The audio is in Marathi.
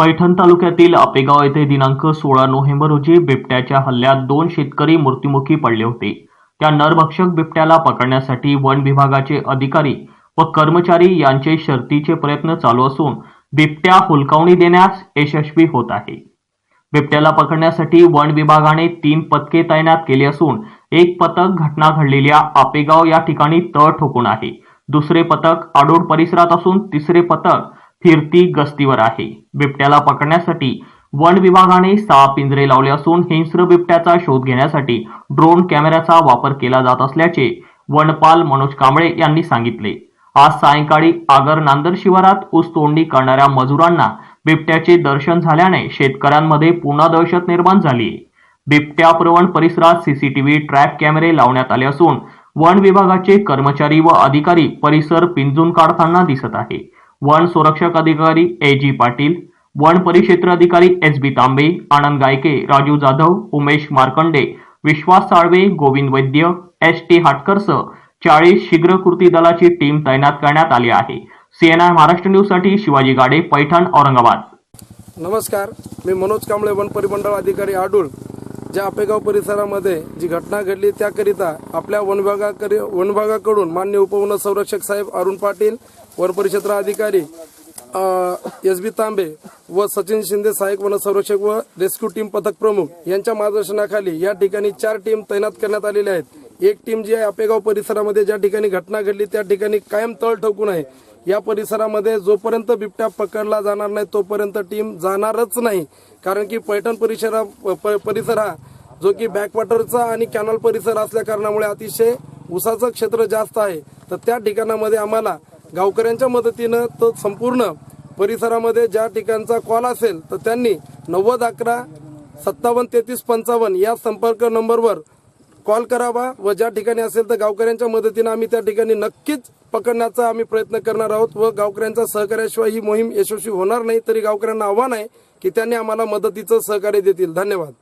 पैठण तालुक्यातील आपेगाव येथे दिनांक सोळा नोव्हेंबर रोजी बिबट्याच्या हल्ल्यात दोन शेतकरी मृत्युमुखी पडले होते. त्या नरभक्षक बिबट्याला पकडण्यासाठी वन विभागाचे अधिकारी व कर्मचारी यांचे शर्तीचे प्रयत्न चालू असून बिबट्या हुलकावणी देण्यास यशस्वी होत आहे. बिबट्याला पकडण्यासाठी वन विभागाने तीन पथके तैनात केली असून एक पथक घटना घडलेल्या आपेगाव या ठिकाणी तळ ठोकून आहे. दुसरे पथक आडोड परिसरात असून तिसरे पथक फिरती गस्तीवर आहे. बिबट्याला पकडण्यासाठी वन विभागाने सहा पिंजरे लावले असून हिंस्र बिबट्याचा शोध घेण्यासाठी ड्रोन कॅमेऱ्याचा वापर केला जात असल्याचे वनपाल मनोज कांबळे यांनी सांगितले. आज सायंकाळी आगर नांदर शिवारात ऊस करणाऱ्या मजुरांना बिबट्याचे दर्शन झाल्याने शेतकऱ्यांमध्ये पुन्हा दहशत निर्माण झाली. आहे बिबट्या प्रवण परिसरात सीसीटीव्ही ट्रॅप कॅमेरे लावण्यात आले असून वन विभागाचे कर्मचारी व अधिकारी परिसर पिंजून काढताना दिसत आहे. वन संरक्षक अधिकारी ए जी पाटील वन परिक्षेत्र अधिकारी S B Tambe Anand Gayake Raju Jadhav Umesh Markande Vishwas Salve Govind Vaidya S T हाटकरसह चाळीस शीघ्र कृती दलाची टीम तैनात करण्यात आली आहे. सीएनआय महाराष्ट्र न्यूजसाठी शिवाजी गाडे पैठण औरंगाबाद. नमस्कार. मी मनोज कांबळे वन परिमंडळ अधिकारी आडूळ ज्या आपेगाव परिसरामध्ये जी घटना घडली त्याकरिता आपल्या वन वनभागाकडून मान्य उपवन संरक्षक साहेब अरुण पाटील वनपरिक्षेत्र अधिकारी एस बी तांबे व सचिन शिंदे सहाय्यक वनसंरक्षक व रेस्क्यू टीम पथक प्रमुख यांच्या मार्गदर्शनाखाली या ठिकाणी चार टीम तैनात करण्यात आलेल्या आहेत. एक टीम जी आहे आपेगाव परिसरामध्ये ज्या ठिकाणी घटना घडली त्या ठिकाणी कायम तळ ठोकून आहे. या परिसरामध्ये जोपर्यंत बिबट्या पकडला जाणार नाही तोपर्यंत टीम जाणारच नाही. कारण की पैठण परिसरा प- परिसर हा जो की बॅकवॉटरचा आणि कॅनल परिसर असल्या कारणामुळे अतिशय उसाचं क्षेत्र जास्त आहे. तर त्या ठिकाणामध्ये आम्हाला गावकऱ्यांच्या मदतीनं तो संपूर्ण परिसरामध्ये ज्या ठिकाणचा कॉल असेल तर त्यांनी नव्वद अकरा सत्तावन्न तेहतीस पंचावन्न या संपर्क नंबरवर कॉल करावा व ज्या ठिकाणी असेल तर गावकऱ्यांच्या मदतीनं आम्ही त्या ठिकाणी नक्कीच पकडण्याचा आम्ही प्रयत्न करणार आहोत व गावकऱ्यांचा सहकार्याशिवाय ही मोहीम यशस्वी होणार नाही तरी गावकऱ्यांना आव्हान आहे की त्यांनी आम्हाला मदतीचं सहकार्य देतील. धन्यवाद.